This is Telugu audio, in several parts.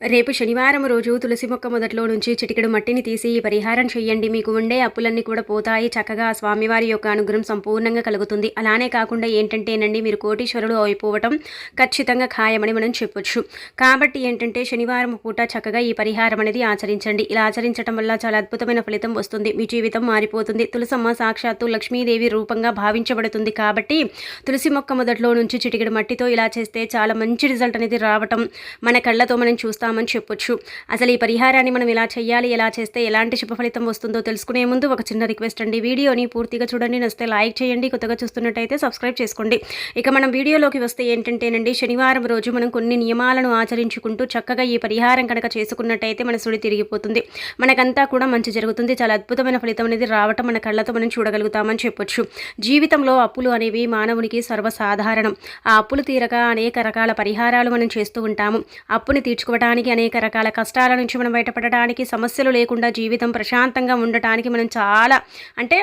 రేపు శనివారం రోజు తులసి మొక్క మొదట్లో నుంచి చిటికెడు మట్టిని తీసి ఈ పరిహారం చేయండి. మీకు ఉండే అప్పులన్నీ కూడా పోతాయి. చక్కగా ఆ స్వామివారి యొక్క అనుగ్రహం సంపూర్ణంగా కలుగుతుంది. అలానే కాకుండా ఏంటంటేనండి మీరు కోటీశ్వరుడు అయిపోవటం ఖచ్చితంగా ఖాయమని మనం చెప్పొచ్చు. కాబట్టి ఏంటంటే శనివారం పూట చక్కగా ఈ పరిహారం అనేది ఆచరించండి. ఇలా ఆచరించడం వల్ల చాలా అద్భుతమైన ఫలితం వస్తుంది. మీ జీవితం మారిపోతుంది. తులసమ్మ సాక్షాత్తు లక్ష్మీదేవి రూపంగా భావించబడుతుంది. కాబట్టి తులసి మొక్క మొదట్లో నుంచి చిటికెడు మట్టితో ఇలా చేస్తే చాలా మంచి రిజల్ట్ అనేది రావటం మన కళ్ళతో మనం చూస్తాం. చేస్తామని చెప్పొచ్చు. అసలు ఈ పరిహారాన్ని మనం ఎలా చేయాలి ఎలా చేస్తే ఎలాంటి శుభ ఫలితం వస్తుందో తెలుసుకునే ముందు ఒక చిన్న రిక్వెస్ట్ అండి. వీడియోని పూర్తిగా చూడండి నచ్చితే లైక్ చేయండి కొత్తగా చూస్తున్నట్టయితే సబ్స్క్రైబ్ చేసుకోండి. ఇక మనం వీడియోలోకి వస్తే ఏంటంటేనండి శనివారం రోజు మనం కొన్ని నియమాలను ఆచరించుకుంటూ చక్కగా ఈ పరిహారం కనుక చేసుకున్నట్టయితే మన సుడి తిరిగిపోతుంది. మనకంతా కూడా మంచి జరుగుతుంది. చాలా అద్భుతమైన ఫలితం అనేది రావటం మన కళ్ళతో మనం చూడగలుగుతామని చెప్పొచ్చు. జీవితంలో అప్పులు అనేవి మానవునికి సర్వసాధారణం. ఆ అప్పులు తీరక అనేక రకాల పరిహారాలు మనం చేస్తూ ఉంటాము. అప్పుని తీర్చుకోవడానికి అనేక రకాల కష్టాల నుంచి మనం బయటపడటానికి సమస్యలు లేకుండా జీవితం ప్రశాంతంగా ఉండటానికి మనం చాలా అంటే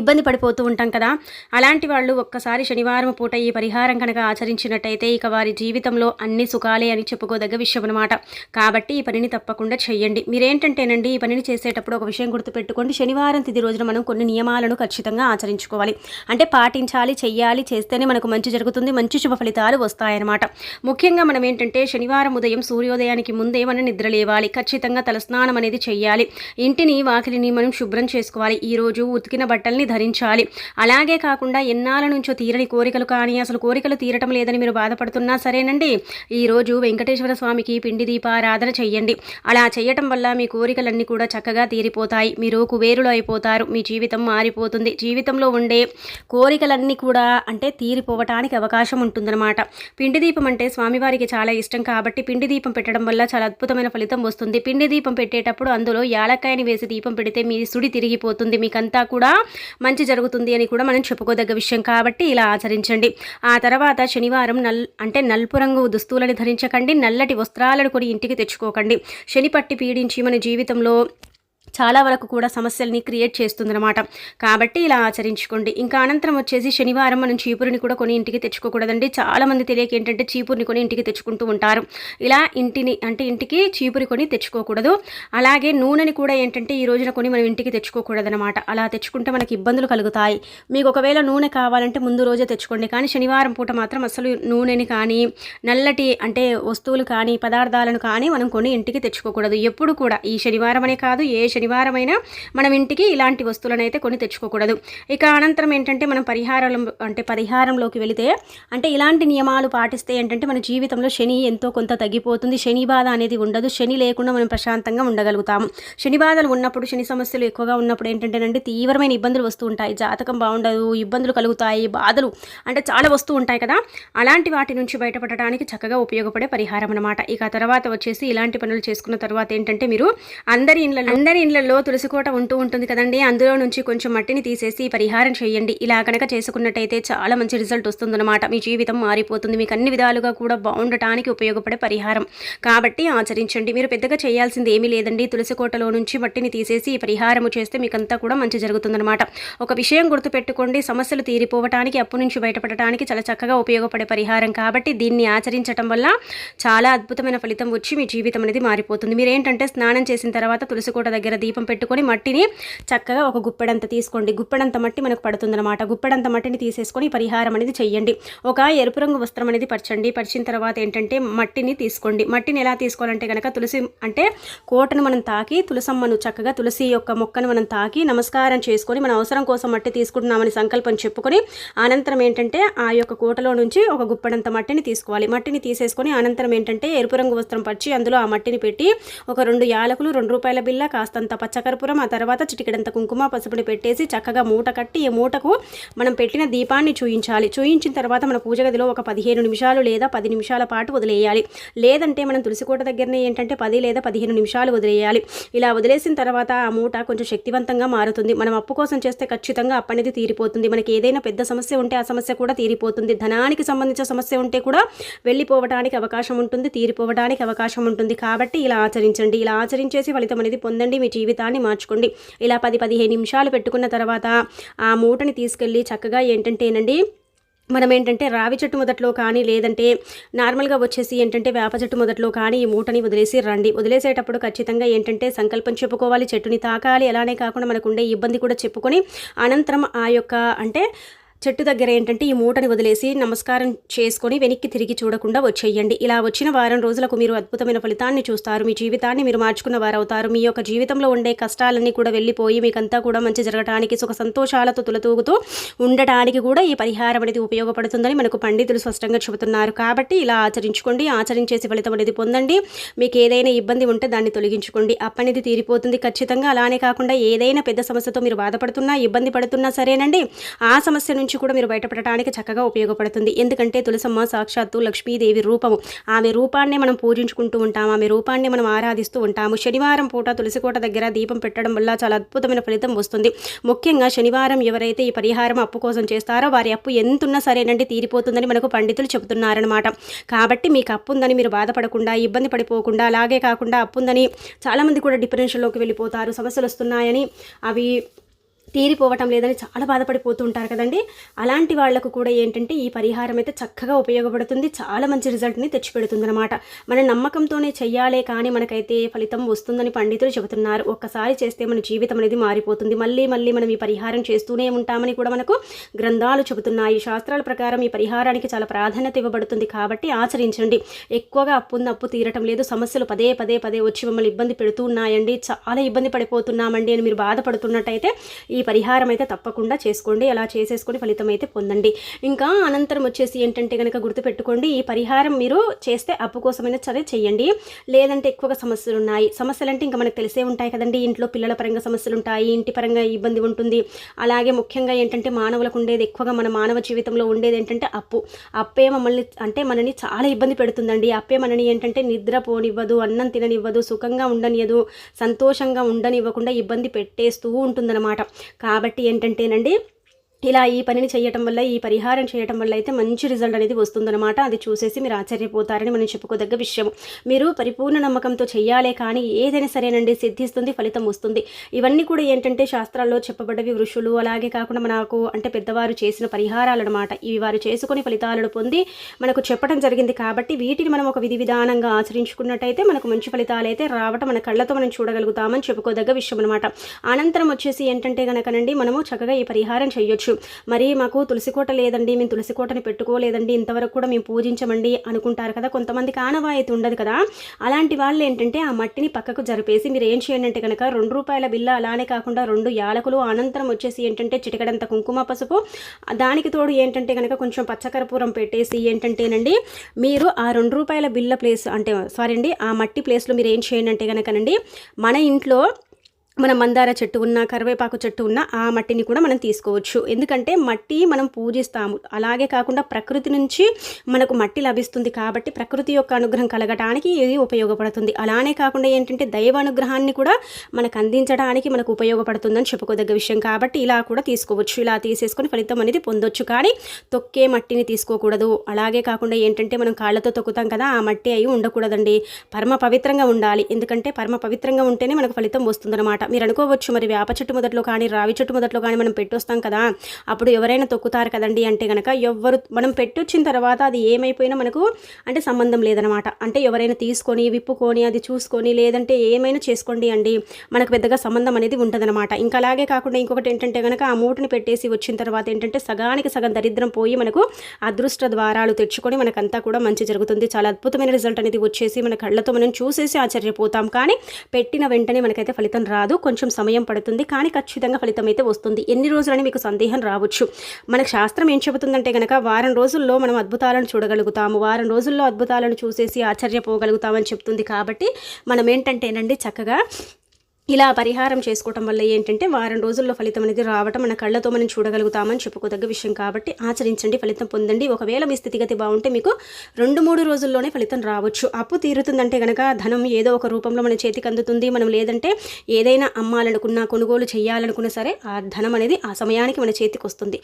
ఇబ్బంది పడిపోతూ ఉంటాం కదా. అలాంటి వాళ్ళు ఒక్కసారి శనివారం పూట ఈ పరిహారం కనుక ఆచరించినట్టయితే ఇక వారి జీవితంలో అన్ని సుఖాలే అని చెప్పుకోదగ్గ విషయం అనమాట కాబట్టి ఈ పనిని తప్పకుండా చెయ్యండి మీరేంటంటేనండి ఈ పనిని చేసేటప్పుడు ఒక విషయం గుర్తుపెట్టుకోండి. శనివారం తిది రోజున మనం కొన్ని నియమాలను ఖచ్చితంగా ఆచరించుకోవాలి. అంటే పాటించాలి చెయ్యాలి చేస్తేనే మనకు మంచి జరుగుతుంది మంచి శుభ ఫలితాలు వస్తాయన్నమాట. ముఖ్యంగా మనం ఏంటంటే శనివారం ఉదయం సూర్యోదయానికి ముందే మనం నిద్ర లేవాలి. ఖచ్చితంగా తలస్నానం అనేది చెయ్యాలి. ఇంటిని వాకిలిని మనం శుభ్రం చేసుకోవాలి. ఈ రోజు ఉతికిన బట్టల్ని ధరించాలి. అలాగే కాకుండా ఎన్నాళ్ళ నుంచో తీరని కోరికలు కానీ అసలు కోరికలు తీరటం లేదని మీరు బాధపడుతున్నా సరేనండి. ఈరోజు వెంకటేశ్వర స్వామికి పిండి దీపారాధన చెయ్యండి. అలా చేయటం వల్ల మీ కోరికలన్నీ కూడా చక్కగా తీరిపోతాయి. మీరు కుబేరులు అయిపోతారు. మీ జీవితం మారిపోతుంది. జీవితంలో ఉండే కోరికలన్నీ కూడా అంటే తీరిపోవటానికి అవకాశం ఉంటుందన్నమాట. పిండి దీపం అంటే స్వామివారికి చాలా ఇష్టం కాబట్టి పిండి దీపం పెట్టడం వల్ల చాలా అద్భుతమైన ఫలితం వస్తుంది. పిండి దీపం పెట్టేటప్పుడు అందులో యాలక్కాయని వేసి దీపం పెడితే మీ సుడి తిరిగిపోతుంది. మీకంతా కూడా మంచి జరుగుతుంది అని కూడా మనం చెప్పుకోదగ్గ విషయం కాబట్టి ఇలా ఆచరించండి. ఆ తర్వాత శనివారం నల్ అంటే నలుపు రంగు దుస్తువులను ధరించకండి. నల్లటి వస్త్రాలను కొని ఇంటికి తెచ్చుకోకండి. శని పట్టి పీడించి మన జీవితంలో చాలా వరకు కూడా సమస్యల్ని క్రియేట్ చేస్తుందన్నమాట. కాబట్టి ఇలా ఆచరించుకోండి. ఇంకా అనంతరం వచ్చేసి శనివారం మనం చీపురుని కూడా కొని ఇంటికి తెచ్చుకోకూడదండి. చాలామంది తెలియక ఏంటంటే చీపురుని కొని ఇంటికి తెచ్చుకుంటూ ఉంటారు. ఇలా ఇంటిని అంటే ఇంటికి చీపురు కొని తెచ్చుకోకూడదు. అలాగే నూనెని కూడా ఏంటంటే ఈ రోజున కొని మనం ఇంటికి తెచ్చుకోకూడదనమాట అలా తెచ్చుకుంటే మనకి ఇబ్బందులు కలుగుతాయి. మీకు ఒకవేళ నూనె కావాలంటే ముందు రోజే తెచ్చుకోండి. కానీ శనివారం పూట మాత్రం అసలు నూనెని కానీ నల్లటి అంటే వస్తువులు కానీ పదార్థాలను కానీ మనం కొని ఇంటికి తెచ్చుకోకూడదు. ఎప్పుడు కూడా ఈ శనివారం అనే కాదు ఏ శనివారమైనా మనం ఇంటికి ఇలాంటి వస్తువులను అయితే కొని తెచ్చుకోకూడదు. ఇక అనంతరం ఏంటంటే మనం పరిహారం అంటే పరిహారంలోకి వెళితే అంటే ఇలాంటి నియమాలు పాటిస్తే ఏంటంటే మన జీవితంలో శని ఎంతో కొంత తగ్గిపోతుంది. శని బాధ అనేది ఉండదు. శని లేకుండా మనం ప్రశాంతంగా ఉండగలుగుతాము. శని బాధలు ఉన్నప్పుడు శని సమస్యలు ఎక్కువగా ఉన్నప్పుడు ఏంటంటేనంటే తీవ్రమైన ఇబ్బందులు వస్తూ ఉంటాయి. జాతకం బాగుండదు ఇబ్బందులు కలుగుతాయి బాధలు అంటే చాలా వస్తూ ఉంటాయి కదా. అలాంటి వాటి నుంచి బయటపడటానికి చక్కగా ఉపయోగపడే పరిహారం అనమాట ఇక తర్వాత వచ్చేసి ఇలాంటి పనులు చేసుకున్న తర్వాత ఏంటంటే మీరు అందరి ఇళ్ళ అందరి తులసి కోట ఉంటూ ఉంటుంది కదండి. అందులో నుంచి కొంచెం మట్టిని తీసేసి పరిహారం చేయండి. ఇలా కనుక చేసుకున్నట్టయితే చాలా మంచి రిజల్ట్ వస్తుందన్నమాట. మీ జీవితం మారిపోతుంది. మీకు అన్ని విధాలుగా కూడా బాగుండటానికి ఉపయోగపడే పరిహారం. కాబట్టి ఆచరించండి. మీరు పెద్దగా చేయాల్సింది ఏమీ లేదండి. తులసి కోటలో నుంచి మట్టిని తీసేసి ఈ పరిహారం చేస్తే మీకంతా కూడా మంచి జరుగుతుందన్నమాట. ఒక విషయం గుర్తుపెట్టుకోండి. సమస్యలు తీరిపోవటానికి అప్పు నుంచి బయటపడటానికి చాలా చక్కగా ఉపయోగపడే పరిహారం. కాబట్టి దీన్ని ఆచరించడం వల్ల చాలా అద్భుతమైన ఫలితం వచ్చి మీ జీవితం అనేది మారిపోతుంది. మీరేంటంటే స్నానం చేసిన తర్వాత తులసి కోట దగ్గర దీపం పెట్టుకొని మట్టిని చక్కగా ఒక గుప్పెడంత తీసుకోండి. గుప్పెడంత మట్టి మనకు పడుతుందన్నమాట. గుప్పెడంత మట్టిని తీసేసుకొని పరిహారం అనేది చెయ్యండి. ఒక ఎరుపు రంగు వస్త్రం అనేది పరచండి. పరిచిన తర్వాత ఏంటంటే మట్టిని తీసుకోండి. మట్టిని ఎలా తీసుకోవాలంటే కనుక తులసి అంటే కోటను మనం తాకి తులసమ్మను చక్కగా తులసి యొక్క మొక్కను మనం తాకి నమస్కారం చేసుకొని మన అవసరం కోసం మట్టి తీసుకుంటున్నామని సంకల్పం చెప్పుకొని అనంతరం ఏంటంటే ఆ యొక్క కోటలో నుంచి ఒక గుప్పెడంత మట్టిని తీసుకోవాలి. మట్టిని తీసేసుకొని అనంతరం ఏంటంటే ఎరుపు రంగు వస్త్రం పరిచి అందులో ఆ మట్టిని పెట్టి ఒక రెండు యాలకులు రెండు రూపాయల బిల్ల కాస్తంత పచ్చకర్పూరం ఆ తర్వాత చిటికెడంత కుంకుమ పసుపుని పెట్టేసి చక్కగా మూట కట్టి ఈ మూటకు మనం పెట్టిన దీపాన్ని చూయించాలి. చూయించిన తర్వాత మన పూజ గదిలో ఒక పదిహేను నిమిషాలు లేదా పది నిమిషాల పాటు వదిలేయాలి. లేదంటే మనం తులసికోట దగ్గరనే ఏంటంటే పది లేదా పదిహేను నిమిషాలు వదిలేయాలి. ఇలా వదిలేసిన తర్వాత ఆ మూట కొంచెం శక్తివంతంగా మారుతుంది. మనం అప్పు కోసం చేస్తే ఖచ్చితంగా అప్పు అనేది తీరిపోతుంది. మనకి ఏదైనా పెద్ద సమస్య ఉంటే ఆ సమస్య కూడా తీరిపోతుంది. ధనానికి సంబంధించిన సమస్య ఉంటే కూడా వెళ్ళిపోవడానికి అవకాశం ఉంటుంది తీరిపోవడానికి అవకాశం ఉంటుంది. కాబట్టి ఇలా ఆచరించండి. ఇలా ఆచరించేసి ఫలితం అనేది పొందండి. మీ జీవితాన్ని మార్చుకోండి. ఇలా పది పదిహేను నిమిషాలు పెట్టుకున్న తర్వాత ఆ మూటని తీసుకెళ్ళి చక్కగా ఏంటంటేనండి మనం ఏంటంటే రావి చెట్టు మొదట్లో కానీ లేదంటే నార్మల్గా వచ్చేసి ఏంటంటే వేప చెట్టు మొదట్లో కానీ ఈ మూటని వదిలేసి రండి. వదిలేసేటప్పుడు ఖచ్చితంగా ఏంటంటే సంకల్పం చెప్పుకోవాలి చెట్టుని తాకాలి అలానే కాకుండా మనకు ఉండే ఇబ్బంది కూడా చెప్పుకొని అనంతరం ఆ యొక్క అంటే చెట్టు దగ్గర ఏంటంటే ఈ మూటని వదిలేసి నమస్కారం చేసుకొని వెనక్కి తిరిగి చూడకుండా వచ్చేయండి. ఇలా వచ్చిన వారం రోజులకు మీరు అద్భుతమైన ఫలితాన్ని చూస్తారు. మీ జీవితాన్ని మీరు మార్చుకున్న వారవుతారు. మీ యొక్క జీవితంలో ఉండే కష్టాలన్నీ కూడా వెళ్ళిపోయి మీకంతా కూడా మంచి జరగడానికి సుఖ సంతోషాలతో తులతూగుతూ ఉండటానికి కూడా ఈ పరిహారం అనేది ఉపయోగపడుతుందని మనకు పండితులు స్పష్టంగా చెబుతున్నారు. కాబట్టి ఇలా ఆచరించుకోండి. ఆచరించేసి ఫలితం అనేది పొందండి. మీకు ఏదైనా ఇబ్బంది ఉంటే దాన్ని తొలగించుకోండి. అప్పనేది తీరిపోతుంది. ఖచ్చితంగా అలానే కాకుండా ఏదైనా పెద్ద సమస్యతో మీరు బాధపడుతున్నా ఇబ్బంది పడుతున్నా సరేనండి. ఆ సమస్య నుంచి నుంచి కూడా మీరు బయటపడటానికి చక్కగా ఉపయోగపడుతుంది. ఎందుకంటే తులసమ్మ సాక్షాత్తు లక్ష్మీదేవి రూపము. ఆమె రూపాన్ని మనం పూజించుకుంటూ ఉంటాం ఆమె రూపాన్ని మనం ఆరాధిస్తూ ఉంటాము. శనివారం పూట తులసికోట దగ్గర దీపం పెట్టడం వల్ల చాలా అద్భుతమైన ఫలితం వస్తుంది. ముఖ్యంగా శనివారం ఎవరైతే ఈ పరిహారం అప్పు కోసం చేస్తారో వారి అప్పు ఎంతున్నా సరేనండి తీరిపోతుందని మనకు పండితులు చెబుతున్నారనమాట కాబట్టి మీకు అప్పు ఉందని మీరు బాధపడకుండా ఇబ్బంది పడిపోకుండా అలాగే కాకుండా అప్పు ఉందని చాలామంది కూడా డిప్రెషన్లోకి వెళ్ళిపోతారు. సమస్యలు వస్తున్నాయని అవి తీరిపోవటం లేదని చాలా బాధపడిపోతూ ఉంటారు కదండి. అలాంటి వాళ్ళకు కూడా ఏంటంటే ఈ పరిహారం అయితే చక్కగా ఉపయోగపడుతుంది. చాలా మంచి రిజల్ట్ని తెచ్చిపెడుతుంది అనమాట మన నమ్మకంతోనే చెయ్యాలే కానీ మనకైతే ఫలితం వస్తుందని పండితులు చెబుతున్నారు. ఒక్కసారి చేస్తే మన జీవితం అనేది మారిపోతుంది. మళ్ళీ మళ్ళీ మనం ఈ పరిహారం చేస్తూనే ఉంటామని కూడా మనకు గ్రంథాలు చెబుతున్నాయి. శాస్త్రాల ప్రకారం ఈ పరిహారానికి చాలా ప్రాధాన్యత ఇవ్వబడుతుంది కాబట్టి ఆచరించండి. ఎక్కువగా అప్పు అప్పు తీరటం లేదు. సమస్యలు పదే పదే పదే వచ్చి మమ్మల్ని ఇబ్బంది పెడుతూ ఉన్నాయండి. చాలా ఇబ్బంది పడిపోతున్నామండి అని మీరు బాధపడుతున్నట్టయితే ఈ పరిహారం అయితే తప్పకుండా చేసుకోండి. అలా చేసేసుకొని ఫలితం అయితే పొందండి. ఇంకా అనంతరం వచ్చేసి ఏంటంటే కనుక గుర్తుపెట్టుకోండి ఈ పరిహారం మీరు చేస్తే అప్పు కోసమైనా సరే చేయండి లేదంటే ఎక్కువగా సమస్యలు ఉన్నాయి సమస్యలు అంటే ఇంకా మనకు తెలిసే ఉంటాయి కదండి. ఇంట్లో పిల్లల పరంగా సమస్యలు ఉంటాయి ఇంటి పరంగా ఇబ్బంది ఉంటుంది. అలాగే ముఖ్యంగా ఏంటంటే మానవులకు ఉండేది ఎక్కువగా మన మానవ జీవితంలో ఉండేది ఏంటంటే అప్పు. అప్పే మమ్మల్ని అంటే మనని చాలా ఇబ్బంది పెడుతుందండి. అప్పే మనని ఏంటంటే నిద్ర పోనివ్వదు అన్నం తిననివ్వదు సుఖంగా ఉండనివ్వదు సంతోషంగా ఉండనివ్వకుండా ఇబ్బంది పెట్టేస్తూ ఉంటుందన్నమాట. కాబట్టి ఏంటంటేనండి ఇలా ఈ పనిని చేయటం వల్ల ఈ పరిహారం చేయటం వల్ల అయితే మంచి రిజల్ట్ అనేది వస్తుందన్నమాట. అది చూసేసి మీరు ఆశ్చర్యపోతారని మనం చెప్పుకోదగ్గ విషయం. మీరు పరిపూర్ణ నమ్మకంతో చేయాలే కానీ ఏదైనా సరేనండి సిద్ధిస్తుంది ఫలితం వస్తుంది. ఇవన్నీ కూడా ఏంటంటే శాస్త్రాల్లో చెప్పబడ్డవి ఋషులు. అలాగే కాకుండా మనకు అంటే పెద్దవారు చేసిన పరిహారాలు అనమాట ఇవి వారు చేసుకుని ఫలితాలను పొంది మనకు చెప్పడం జరిగింది కాబట్టి వీటిని మనం ఒక విధి విధానంగా ఆచరించుకున్నట్టయితే మనకు మంచి ఫలితాలు అయితే రావటం మన కళ్ళతో మనం చూడగలుగుతామని చెప్పుకోదగ్గ విషయం అనమాట అనంతరం వచ్చేసి ఏంటంటే కనుకనండి మనము చక్కగా ఈ పరిహారం చేయొచ్చు మరి మాకు తులసికోట లేదండి మేము తులసికోటని పెట్టుకోలేదండి ఇంతవరకు కూడా మేము పూజించమండి అనుకుంటారు కదా కొంతమందికి ఆనవాయితీ ఉండదు కదా. అలాంటి వాళ్ళు ఏంటంటే ఆ మట్టిని పక్కకు జరిపేసి మీరు ఏం చేయండి అంటే కనుక రెండు రూపాయల బిల్ల అలానే కాకుండా రెండు యాలకులు అనంతరం వచ్చేసి ఏంటంటే చిటికడంత కుంకుమ పసుపు దానికి తోడు ఏంటంటే కనుక కొంచెం పచ్చకర్పూరం పెట్టేసి ఏంటంటేనండి మీరు ఆ రెండు రూపాయల బిల్ల ప్లేస్ అంటే సారీ అండి ఆ మట్టి ప్లేస్లో మీరు ఏం చేయండి అంటే కనుకనండి మన ఇంట్లో మన మందార చెట్టు ఉన్న కరివేపాకు చెట్టు ఉన్న ఆ మట్టిని కూడా మనం తీసుకోవచ్చు. ఎందుకంటే మట్టి మనం పూజిస్తాము. అలాగే కాకుండా ప్రకృతి నుంచి మనకు మట్టి లభిస్తుంది కాబట్టి ప్రకృతి యొక్క అనుగ్రహం కలగటానికి ఇది ఉపయోగపడుతుంది. అలానే కాకుండా ఏంటంటే దైవ అనుగ్రహాన్ని కూడా మనకు అందించడానికి మనకు ఉపయోగపడుతుందని చెప్పుకోదగ్గ విషయం కాబట్టి ఇలా కూడా తీసుకోవచ్చు. ఇలా తీసేసుకొని ఫలితం అనేది పొందొచ్చు. కానీ తొక్కే మట్టిని తీసుకోకూడదు. అలాగే కాకుండా ఏంటంటే మనం కాళ్ళతో తొక్కుతాం కదా ఆ మట్టి అయి ఉండకూడదండి. పరమ పవిత్రంగా ఉండాలి. ఎందుకంటే పరమ పవిత్రంగా ఉంటేనే మనకు ఫలితం వస్తుందన్నమాట. మీరు అనుకోవచ్చు మరి వేప చెట్టు మొదట్లో కానీ రావి చెట్టు మొదట్లో కానీ మనం పెట్టొస్తాం కదా అప్పుడు ఎవరైనా తొక్కుతారు కదండి అంటే కనుక ఎవరు మనం పెట్టొచ్చిన తర్వాత అది ఏమైపోయినా మనకు అంటే సంబంధం లేదనమాట. అంటే ఎవరైనా తీసుకొని విప్పుకొని అది చూసుకొని లేదంటే ఏమైనా చేసుకోండి అండి మనకు పెద్దగా సంబంధం అనేది ఉంటుందన్నమాట ఇంకా అలాగే కాకుండా ఇంకొకటి ఏంటంటే కనుక ఆ మూటని పెట్టేసి వచ్చిన తర్వాత ఏంటంటే సగానికి సగం దరిద్రం పోయి మనకు అదృష్ట ద్వారాలు తెచ్చుకొని మనకంతా కూడా మంచి జరుగుతుంది. చాలా అద్భుతమైన రిజల్ట్ అనేది వచ్చేసి మన కళ్ళతో మనం చూసేసి ఆశ్చర్యపోతాం. కానీ పెట్టిన వెంటనే మనకైతే ఫలితం రాదు. కాదు కొంచెం సమయం పడుతుంది కానీ ఖచ్చితంగా ఫలితం అయితే వస్తుంది. ఎన్ని రోజులని మీకు సందేహం రావచ్చు? మనకు శాస్త్రం ఏం చెబుతుందంటే కనుక వారం రోజుల్లో మనం అద్భుతాలను చూడగలుగుతాము. వారం రోజుల్లో అద్భుతాలను చూసేసి ఆశ్చర్యపోగలుగుతామని చెప్తుంది. కాబట్టి మనం ఏంటంటేనండి చక్కగా ఇలా పరిహారం చేసుకోవటం వల్ల ఏంటంటే వారం రోజుల్లో ఫలితం అనేది రావటం మన కళ్ళతో మనం చూడగలుగుతామని చెప్పుకోదగ్గ విషయం కాబట్టి ఆచరించండి ఫలితం పొందండి. ఒకవేళ మీ స్థితిగతి బాగుంటే మీకు రెండు మూడు రోజుల్లోనే ఫలితం రావచ్చు. అప్పు తీరుతుందంటే కనుక ధనం ఏదో ఒక రూపంలో మన చేతికి అందుతుంది. మనం లేదంటే ఏదైనా అమ్మాలనుకున్నా కొనుగోలు చేయాలనుకున్నా సరే ఆ ధనం అనేది ఆ సమయానికి మన చేతికి వస్తుంది.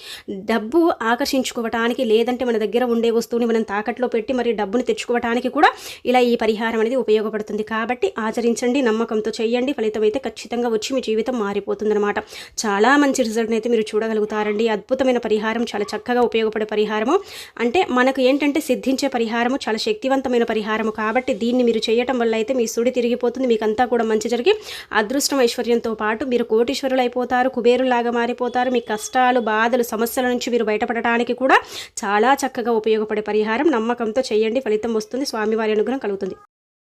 డబ్బు ఆకర్షించుకోవటానికి లేదంటే మన దగ్గర ఉండే వస్తువుని మనం తాకట్లో పెట్టి మరి డబ్బుని తెచ్చుకోవటానికి కూడా ఇలా ఈ పరిహారం అనేది ఉపయోగపడుతుంది. కాబట్టి ఆచరించండి నమ్మకంతో చేయండి. ఫలితం అయితే అయితే ఖచ్చితంగా వచ్చి మీ జీవితం మారిపోతుందన్నమాట. చాలా మంచి రిజల్ట్ని అయితే మీరు చూడగలుగుతారండి. అద్భుతమైన పరిహారం చాలా చక్కగా ఉపయోగపడే పరిహారము. అంటే మనకు ఏంటంటే సిద్ధించే పరిహారము చాలా శక్తివంతమైన పరిహారము కాబట్టి దీన్ని మీరు చేయటం వల్ల అయితే మీ సుడి తిరిగిపోతుంది. మీకు అంతా కూడా మంచి జరిగి అదృష్టం ఐశ్వర్యంతో పాటు మీరు కోటీశ్వరులు అయిపోతారు కుబేరులాగా మారిపోతారు. మీ కష్టాలు బాధలు సమస్యల నుంచి మీరు బయటపడటానికి కూడా చాలా చక్కగా ఉపయోగపడే పరిహారం. నమ్మకంతో చేయండి ఫలితం వస్తుంది. స్వామివారి అనుగ్రహం కలుగుతుంది.